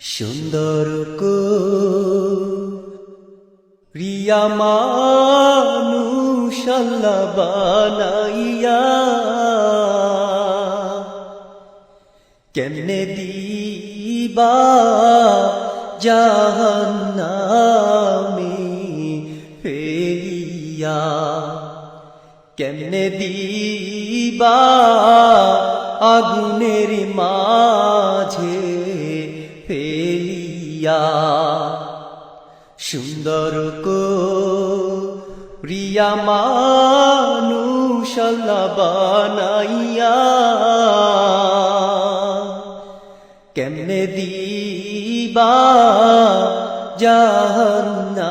সুন্দর কো রিয়া মানুষাল্লা বানাইয়া কেমনে দিবা জাহান্নামে ফেলিয়া কেমনে দিবা আগুনের মাঝে সুন্দর কো রিয়া মানুষাল্লা বানাইয়া। কেমনে দিবা জাহান্নামে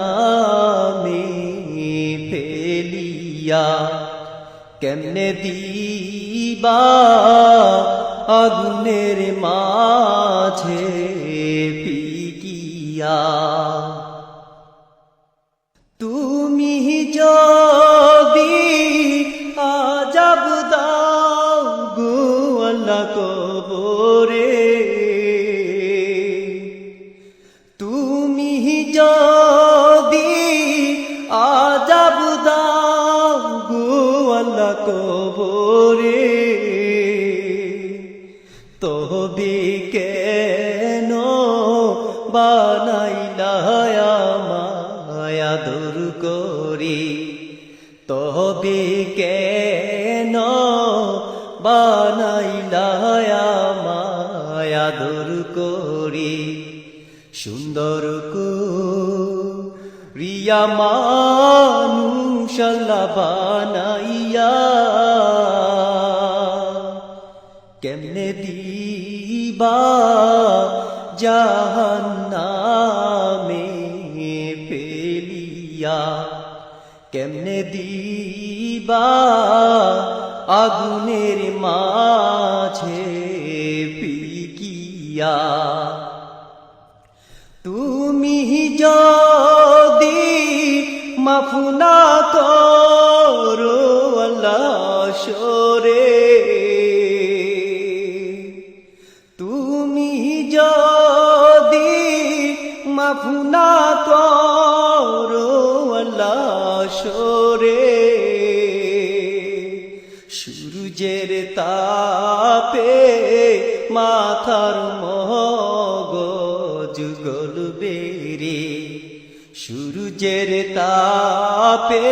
ফেলিয়া। কেমনে দিবা আগুনের মাঝে পিকিয়া তুমি যদি আজাব দাও গো আল্লাহ কবরে, তুমি যদি আজাব দাও গো আল্লাহ কবরে তবে কেন বানাইলা মায়া দূর করি। তবে কেন বানাইলা মায়া দূর করি? সুন্দর কো রিয়া মানুষাল্লা বানাইয়া কেমনে দিবা জাহান্নামে ফেলিয়া কেমনে দিবা আগুনের মাঝে পিকিয়া? তুমি যদি মাফুনা করো সরে তুমি যদি করো আল্লাহ সরে সূর্যের তাপে মাথার মগজ গলবে রে সূর্যের তাপে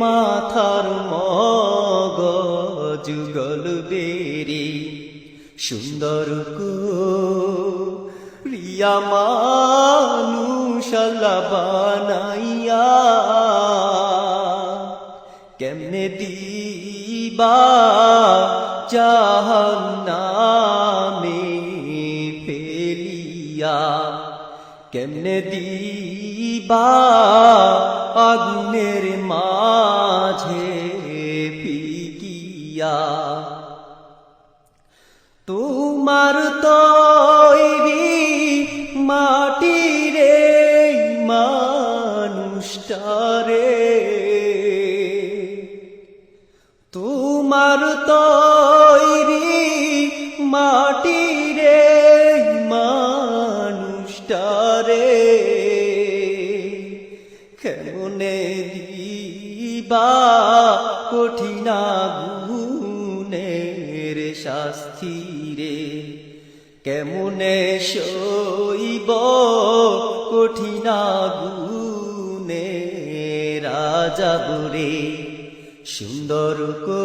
মাথার মগজ গলবে রে সুন্দর কো রিয়া মানুষাল্লা বানাইয়া কেমনে দিবা জাহান্নামে ফেলিয়া কেমনে দিবা আগুনের মাঝে পিকিয়া তোমার তৈরি মানুষটারে তোমার তৈরি মাটি রে মানুষটারে কেমনে দিবা কঠিনা গুণের শাস্তি রে কেমনে সইব কঠিনা গুণে রাজা বুড়ে সুন্দর কো